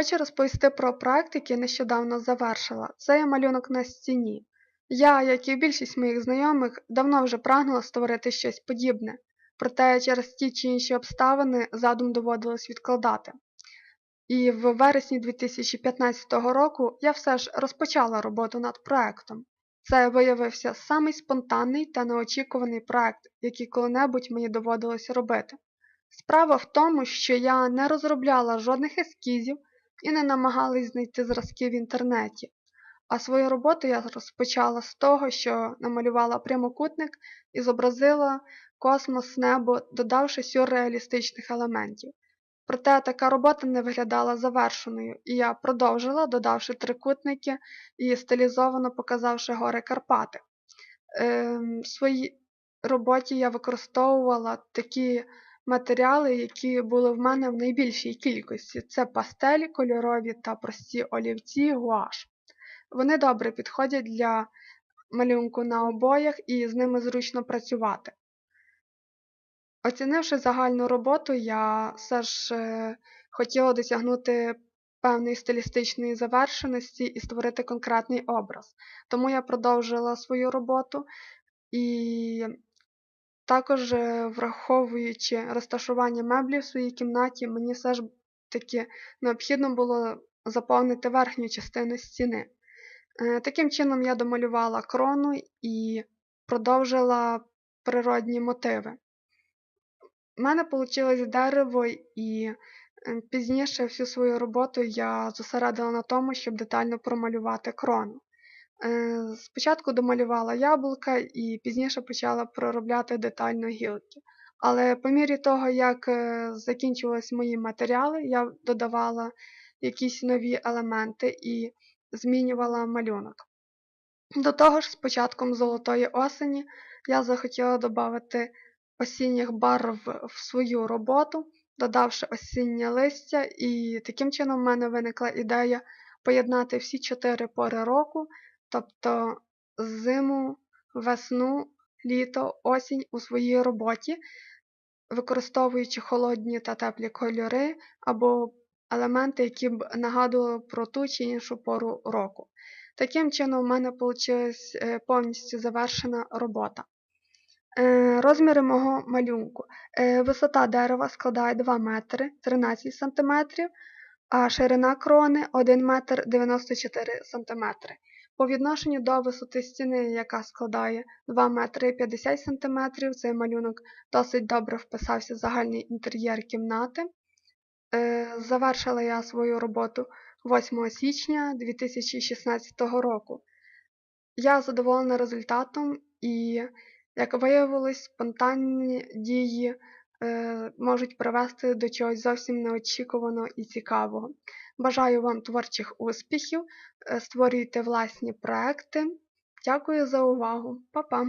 Хочу розповісти про проект, який нещодавно завершила. Це є малюнок на стіні. Я, як і більшість моїх знайомих, давно вже прагнула створити щось подібне, проте через ті чи інші обставини задум доводилось відкладати. І в вересні 2015 року я все ж розпочала роботу над проектом. Це виявився самий спонтанний та неочікуваний проект, який коли-небудь мені доводилось робити. Справа в тому, що я не розробляла жодних ескізів і не намагалась знайти зразки в інтернеті, а свою роботу я розпочала з того, що намалювала прямокутник і зобразила космос, небо, додавши сюрреалістичних елементів. Проте така робота не виглядала завершеною, і я продовжила, додавши трикутники і стилізовано показавши гори Карпати. Е, в своїй роботі я використовувала такі матеріали, які були в мене в найбільшій кількості. Це пастелі, кольорові та прості олівці, гуаш. Вони добре підходять для малюнку на обоях і з ними зручно працювати. Оцінивши загальну роботу, я все ж е, хотіла досягнути певної стилістичної завершеності і створити конкретний образ. Тому я продовжила свою роботу і також, е, враховуючи розташування меблів в своїй кімнаті, мені все ж таки необхідно було заповнити верхню частину стіни. Е, таким чином я домалювала крону і продовжила природні мотиви. У мене вийшло дерево, і е, пізніше всю свою роботу я зосередила на тому, щоб детально промалювати крону. Е, спочатку домалювала яблука і пізніше почала проробляти детально гілки. Але по мірі того, як е, закінчувались мої матеріали, я додавала якісь нові елементи і змінювала малюнок. До того ж, з початком золотої осені я захотіла додати осінніх барв в свою роботу, додавши осіннє листя, і таким чином в мене виникла ідея поєднати всі чотири пори року, тобто зиму, весну, літо, осінь у своїй роботі, використовуючи холодні та теплі кольори або елементи, які б нагадували про ту чи іншу пору року. Таким чином, у мене вийшла е, повністю завершена робота. Е, розміри мого малюнку. Е, висота дерева складає 2 метри 13 см, а ширина крони 1 метр 94 см. По відношенню до висоти стіни, яка складає 2 метри 50 см, цей малюнок досить добре вписався в загальний інтер'єр кімнати. Е, завершила я свою роботу 8 січня 2016 року. Я задоволена результатом і як виявилось, спонтанні дії можуть привести до чогось зовсім неочікуваного і цікавого. Бажаю вам творчих успіхів, е, створюйте власні проекти. Дякую за увагу, Па-па!